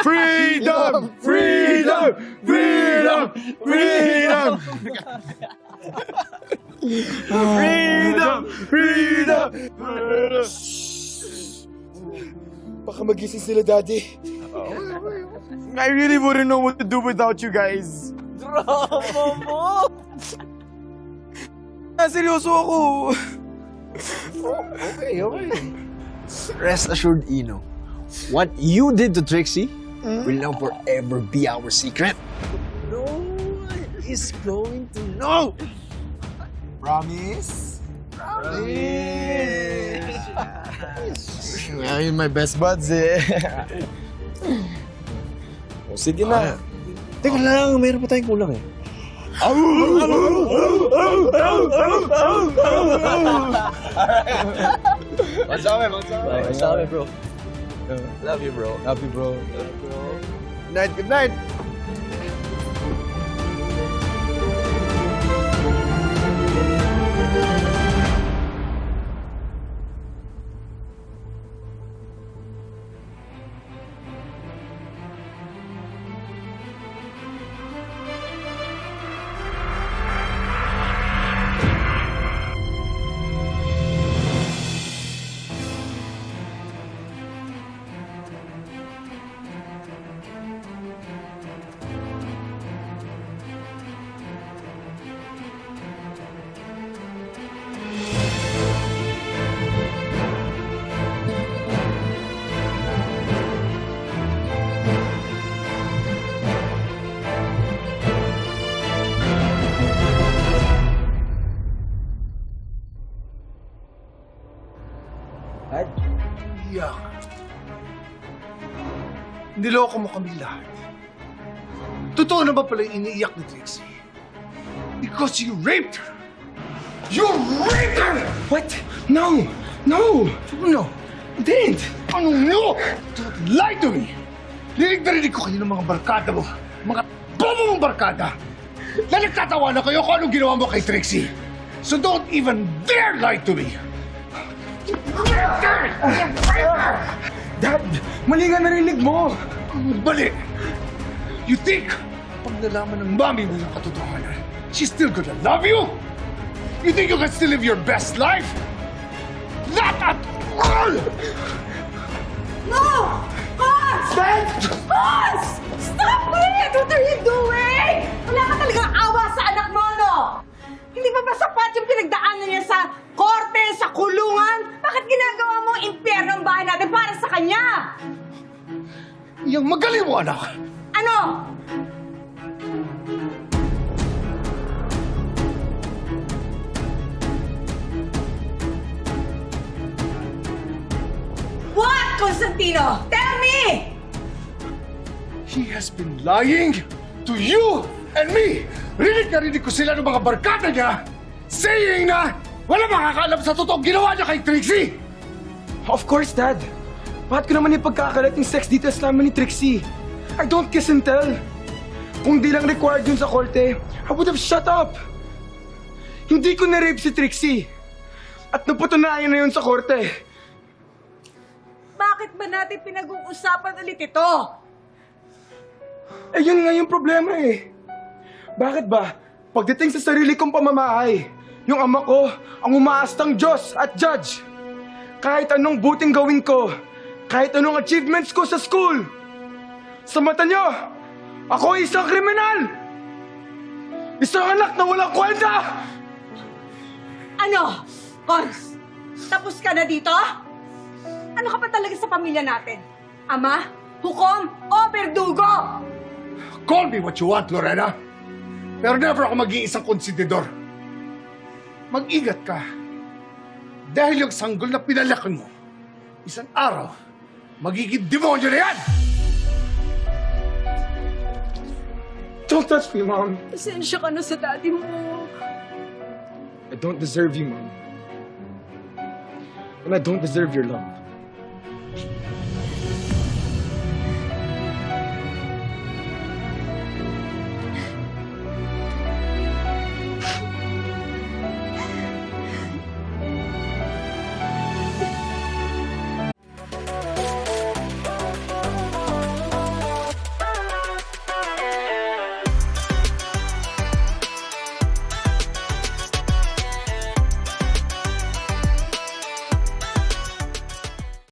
Freedom! Freedom! Freedom! Freedom! Freedom! Freedom! Baka magising sila, Daddy. I really wouldn't know what to do without you guys. Drama mo! Ah, seryoso ako. Okay, okay. Rest assured, Ino. What you did to Trixie will now forever be our secret. No one is going to know. Promise? Promise. Ayun, my best buds eh. O, sige na. Teka lang, mayroon pa tayong kulang eh. Masabi, masabi. Masabi, bro. Love you, bro. Happy bro. Good night, good night. Iyak. Niloko mo kami lahat. Totoo na ba pala yung iniiyak ni Trixie? Because you raped her! You raped her! What? No! No! No! I didn't! Ano no? Don't lie to me! Linig na rinig ko kayo ng mga barkada mo. Mga bobo mong barkada! Na nagtatawa na kayo kung anong ginawa mo kay Trixie. So don't even dare lie to me! Dad, mali nga narinig mo. Bali! You think, pag nalaman ng mami mo yung katotohanan, she's still gonna love you? You think you can still live your best life? Not at all! No! Yung magaling mo, anak! Ano? What, Constantino? Tell me! He has been lying to you and me! Rinig na rinig ko sila ng mga barkada niya saying na wala makakaalam sa totoong ginawa niya kay Trixie! Of course, Dad. Bakit ko naman ipagkakalat yung sex details namin ni Trixie? I don't kiss and tell. Kung di lang required yun sa korte, I would have shut up. Hindi ko na-rape si Trixie. At napatunayan na yun sa korte. Bakit ba natin pinag-uusapan ulit ito? Eh, yun nga yung problema eh. Bakit ba? Pagdating sa sarili kong pamamahay, yung ama ko ang umaastang Diyos at Judge. Kahit anong buting gawin ko, kahit anong achievements ko sa school. Sa mata nyo, ako ay isang kriminal! Isang anak na walang kwenta! Ano? Cons, tapos ka na dito? Ano ka pa talaga sa pamilya natin? Ama? Hukom? O berdugo? Call me what you want, Lorena. Pero never ako mag-iisang konsididor. Mag-ingat ka. Dahil yung sanggol na pinalakan mo, isang araw, magiging demonyo na yan! Don't touch me, Mom. Pasensya ka na sa daddy mo. I don't deserve you, Mom. And I don't deserve your love.